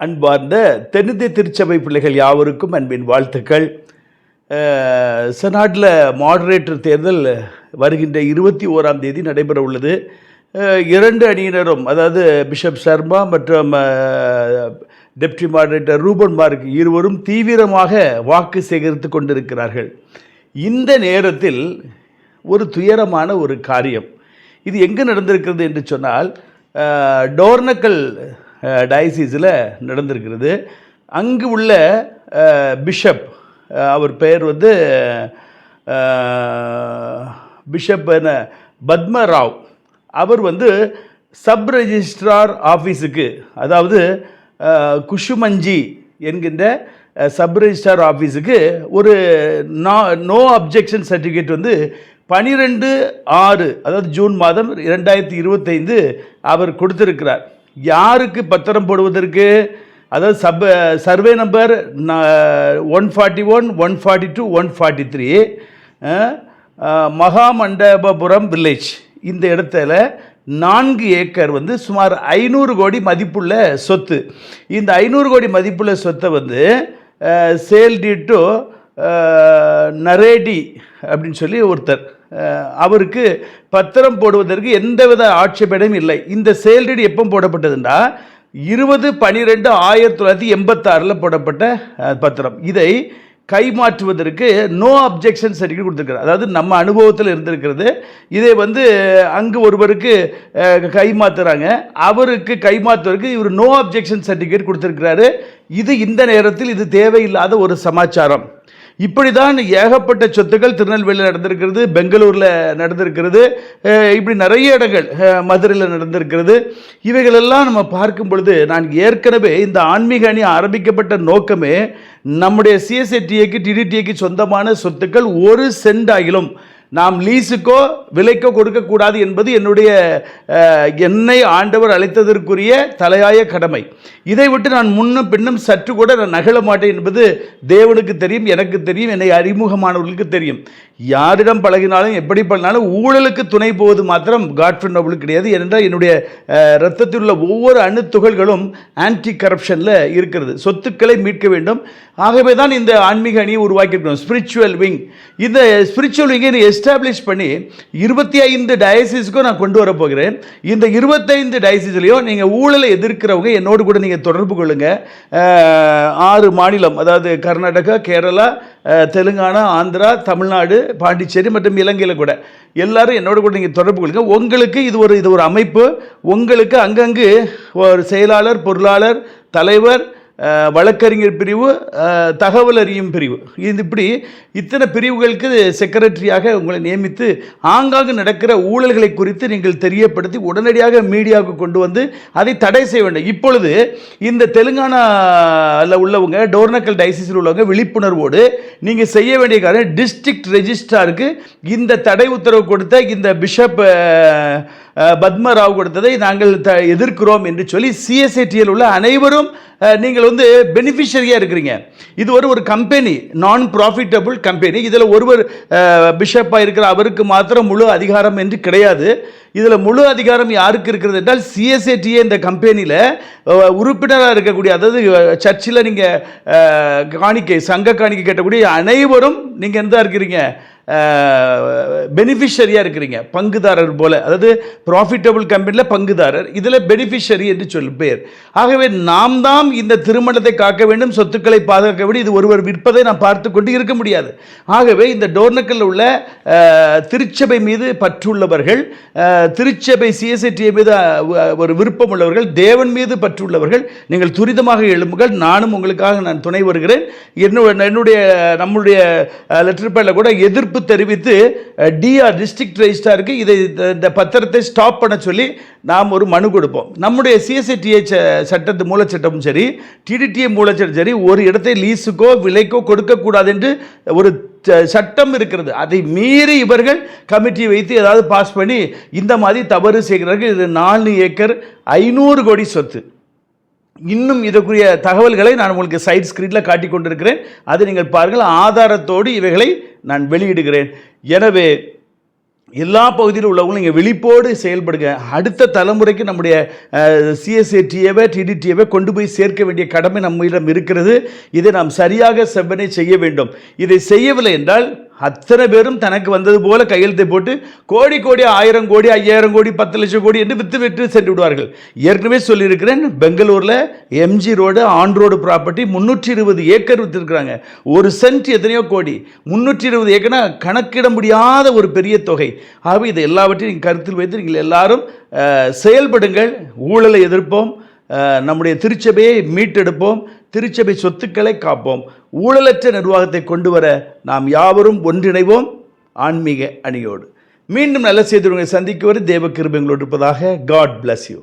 அன்பார்ந்த தென்னிந்திய திருச்சபை பிள்ளைகள் யாவருக்கும் அன்பின் வாழ்த்துக்கள். அஹ், செனாட்டில் மாடரேட்டர் தேர்தல் வருகின்ற இருபத்தி ஓராம் தேதி நடைபெற உள்ளது இரண்டு அணியினரும் அதாவது பிஷப் சர்மா மற்றும் டெப்டி மாடரேட்டர் ரூபன் மார்க் இருவரும் தீவிரமாக வாக்கு சேகரித்து கொண்டிருக்கிறார்கள். இந்த நேரத்தில் ஒரு துயரமான ஒரு காரியம். இது எங்கே நடந்திருக்கிறது என்று சொன்னால் டோர்னக்கல் டயசிஸில் நடந்திருக்கிறது. அங்கு உள்ள பிஷப் அவர் பெயர் வந்து பிஷப் என்ன பத்மராவ். அவர் வந்து சப் ரெஜிஸ்ட்ரார் ஆஃபீஸுக்கு அதாவது குஷுமஞ்சி என்கின்ற சப் ரெஜிஸ்ட்ரார் ஆஃபீஸுக்கு ஒரு நோ நோ அப்ஜெக்ஷன் சர்டிஃபிகேட் வந்து பனிரெண்டு ஆறு அதாவது ஜூன் மாதம் இரண்டாயிரத்தி இருபத்தைந்து அவர் கொடுத்திருக்கிறார். யாருக்கு பத்திரம் போடுவதற்கு? அதாவது sub survey number one forty one one forty two one forty three Mahamandapapuram village. இந்த இடத்துல நான்கு ஏக்கர் வந்து சுமார் ஐநூறு கோடி மதிப்புள்ள சொத்து. இந்த ஐநூறு கோடி மதிப்புள்ள சொத்தை வந்து சேல் டு நரேடி அப்படின்னு சொல்லி ஒருத்தர். அவருக்கு பத்திரம் போடுவதற்கு எந்தவித ஆட்சேபனையும் இல்லை. இந்த சேல்டீடு எப்போ போடப்பட்டதுன்னா இருபது பனிரெண்டு ஆயிரத்தி தொள்ளாயிரத்தி எண்பத்தாறில் போடப்பட்ட பத்திரம். இதை கைமாற்றுவதற்கு நோ அப்ஜெக்ஷன் சர்டிஃபிகேட் கொடுத்துருக்காரு அதாவது நம்ம அனுபவத்தில் இருந்திருக்கிறது. இதை வந்து அங்கு ஒருவருக்கு அஹ், கைமாத்துறாங்க. அவருக்கு கைமாத்துவதற்கு இவர் நோ அப்ஜெக்ஷன் சர்டிஃபிகேட் கொடுத்துருக்கிறாரு. இது இந்த நேரத்தில் இது தேவையில்லாத ஒரு சமாச்சாரம். இப்படி தான் ஏகப்பட்ட சொத்துக்கள் திருநெல்வேலியில் நடந்திருக்கிறது பெங்களூரில் நடந்திருக்கிறது இப்படி நிறைய இடங்கள் மதுரையில் நடந்திருக்கிறது. இவைகளெல்லாம் நம்ம பார்க்கும் பொழுது நான் ஏற்கனவே இந்த ஆன்மீக அணி ஆரம்பிக்கப்பட்ட நோக்கமே நம்முடைய சிஎஸ்ஐடிஏக்கு டிடிடிஏக்கு சொந்தமான சொத்துக்கள் ஒரு சென்ட் ஆகிலும் நாம் லீஸுக்கோ விலைக்கோ கொடுக்கக்கூடாது என்பது என்னுடைய என்னை ஆண்டவர் அழைத்ததற்குரிய தலையாய கடமை. இதை விட்டு நான் முன்னும் பின்னும் சற்று கூட நான் நகழ மாட்டேன் என்பது தேவனுக்கு தெரியும் எனக்கு தெரியும் என்னை அறிமுகமானவர்களுக்கு தெரியும். யாரிடம் பழகினாலும் எப்படி பழகினாலும் ஊழலுக்கு துணை போவது மாத்திரம் காட்ஃபின் நோபலுக்கு கிடையாது. ஏனென்றால் என்னுடைய ரத்தத்தில் உள்ள ஒவ்வொரு அணுத்துகள்களும் ஆன்டி கரப்ஷனில் இருக்கிறது. சொத்துக்களை மீட்க வேண்டும். ஆகவே தான் இந்த ஆன்மீக அணியை உருவாக்கியிருக்கணும் ஸ்பிரிச்சுவல் விங் இந்த ஸ்பிரிச்சுவல் விங்கை எஸ்டாப்ளிஷ் பண்ணி இருபத்தி ஐந்து டயசிஸ்க்கும் நான் கொண்டு வர போகிறேன். இந்த இருபத்தைந்து டயசிஸ்லையும் நீங்கள் ஊழலை எதிர்க்கிறவங்க என்னோடு கூட நீங்கள் தொடர்பு கொள்ளுங்கள் ஆறு மாநிலம் அதாவது கர்நாடகா கேரளா தெலுங்கானா ஆந்திரா தமிழ்நாடு பாண்டிச்சேரி மற்றும் இலங்கையில் கூட. எல்லாரும் என்னோட கூட நீங்கள் தொடர்பு கொள்ளுங்க. உங்களுக்கு இது ஒரு இது ஒரு அமைப்பு. உங்களுக்கு அங்கங்கு ஒரு செயலாளர் பொருளாளர் தலைவர் வழக்கறிஞர் பிரிவு தகவல் அறியும் பிரிவு. இது இப்படி இத்தனை பிரிவுகளுக்கு செக்ரட்டரியாக உங்களை நியமித்து ஆங்காங்கு நடக்கிற ஊழல்களை குறித்து நீங்கள் தெரியப்படுத்தி உடனடியாக மீடியாவுக்கு கொண்டு வந்து அதை தடை செய்ய வேண்டும். இப்பொழுது இந்த தெலுங்கானாவில் உள்ளவங்க டோர்னக்கல் டைசிஸில் உள்ளவங்க விழிப்புணர்வோடு நீங்கள் செய்ய வேண்டிய காரியம் டிஸ்ட்ரிக்ட் ரெஜிஸ்ட்ராருக்கு இந்த தடை உத்தரவு கொடுத்த இந்த பிஷப் பத்மராவ் கொடுத்ததை நாங்கள் த எதிர்க்கிறோம் என்று சொல்லி சிஎஸ்ஐடியில் உள்ள அனைவரும் நீங்கள் வந்து பெனிஃபிஷரியாக இருக்கிறீங்க. இது ஒரு ஒரு கம்பெனி நான் ப்ராஃபிட்டபிள் கம்பெனி இதில் ஒருவர் பிஷப்பாக இருக்கிற அவருக்கு மாத்திரம் முழு அதிகாரம் என்று கிடையாது. இதில் முழு அதிகாரம் யாருக்கு இருக்கிறது என்றால் சிஎஸ்ஏடிஏ இந்த கம்பெனியில் உறுப்பினராக இருக்கக்கூடிய அதாவது சர்ச்சில் நீங்கள் காணிக்கை சங்க காணிக்கை கட்டக்கூடிய அனைவரும் நீங்கள் எந்த இருக்கிறீங்க? பெனிஃபிஷரியாக இருக்கிறீங்க. பங்குதாரர் போல. அதாவது ப்ராஃபிட்டபிள் கம்பெனியில் பங்குதாரர். இதில் பெனிஃபிஷரி என்று சொல் பேர். ஆகவே நாம் தான் இந்த திருமணத்தை காக்க வேண்டும் சொத்துக்களை பாதுகாக்க வேண்டும். இது ஒருவர் விற்பதை நான் பார்த்து கொண்டு இருக்க முடியாது. ஆகவே இந்த டோர்னக்கல் உள்ள திருச்சபை மீது பற்றுள்ளவர்கள் திருச்சபை சிஎஸ்ஐடிஏ மீது ஒரு விருப்பம் உள்ளவர்கள் தேவன் மீது பற்றுள்ளவர்கள் நீங்கள் துரிதமாக எழும்புங்கள். நானும் உங்களுக்காக நான் துணை வருகிறேன். என்னுடைய என்னுடைய நம்முடைய லெட்டர் பேரில் கூட எதிர்ப்பு தெரிவித்து டிஆர் டிஸ்ட்ரிக்ட் ரெஜிஸ்டாருக்கு இதை இந்த- பத்திரத்தை ஸ்டாப் பண்ண சொல்லி நாம் ஒரு மனு கொடுப்போம். நம்முடைய சிஎஸ்ஐடிஏ சட்டத்து மூலச்சட்டமும் சரி டிடிடிஏ மூலச்சட்டம் சரி ஒரு இடத்தை லீஸுக்கோ விலைக்கோ கொடுக்கக்கூடாது என்று ஒரு ச- சட்டம் இருக்கிறது. அதை மீறி இவர்கள் கமிட்டி வைத்து ஏதாவது பாஸ் பண்ணி இந்த மாதிரி தவறு செய்கிறார்கள். இது நாலு ஏக்கர் ஐநூறு கோடி சொத்து. இன்னும் இதற்குரிய தகவல்களை நான் உங்களுக்கு சைட் ஸ்க்ரீனில் காட்டி கொண்டிருக்கிறேன். அதை நீங்கள் பாருங்கள். ஆதாரத்தோடு இவைகளை நான் வெளியிடுகிறேன். எனவே எல்லா பகுதியில் உள்ளவங்களும் நீங்கள் விழிப்போடு செயல்படுங்க. அடுத்த தலைமுறைக்கு நம்முடைய சிஎஸ்ஏடிஏவை டிடிடிஏவை கொண்டு போய் சேர்க்க வேண்டிய கடமை நம்மிடம் இருக்கிறது. இதை நாம் சரியாக செவ்வனை செய்ய வேண்டும். இதை செய்யவில்லை என்றால் அத்தனை பேரும் தனக்கு வந்தது போல கையெழுத்தை போட்டு கோடி கோடி ஆயிரம் கோடி ஐயாயிரம் கோடி பத்து லட்சம் கோடி என்று வித்து விட்டு சென்று விடுவார்கள். ஏற்கனவே சொல்லியிருக்கிறேன் பெங்களூரில் MG road on road property முந்நூற்றி இருபது ஏக்கர் விற்றுருக்குறாங்க ஒரு சென்ட் எத்தனையோ கோடி. முந்நூற்றி இருபது ஏக்கர்னா கணக்கிட முடியாத ஒரு பெரிய தொகை. ஆகவே இதை எல்லாவற்றையும் நீங்கள் கருத்தில் வைத்து நீங்கள் எல்லாரும் செயல்படுங்கள். ஊழலை எதிர்ப்போம். நம்முடைய திருச்சபையை மீட்டெடுப்போம். திருச்சபை சொத்துக்களை காப்போம். ஊழலற்ற நிர்வாகத்தை கொண்டு வர நாம் யாவரும் ஒன்றிணைவோம். ஆன்மீக அணியோடு. மீண்டும் நல்ல செய்தி உங்களை வரை தேவ கிருபங்களோடு இருப்பதாக காட் பிளஸ் யூ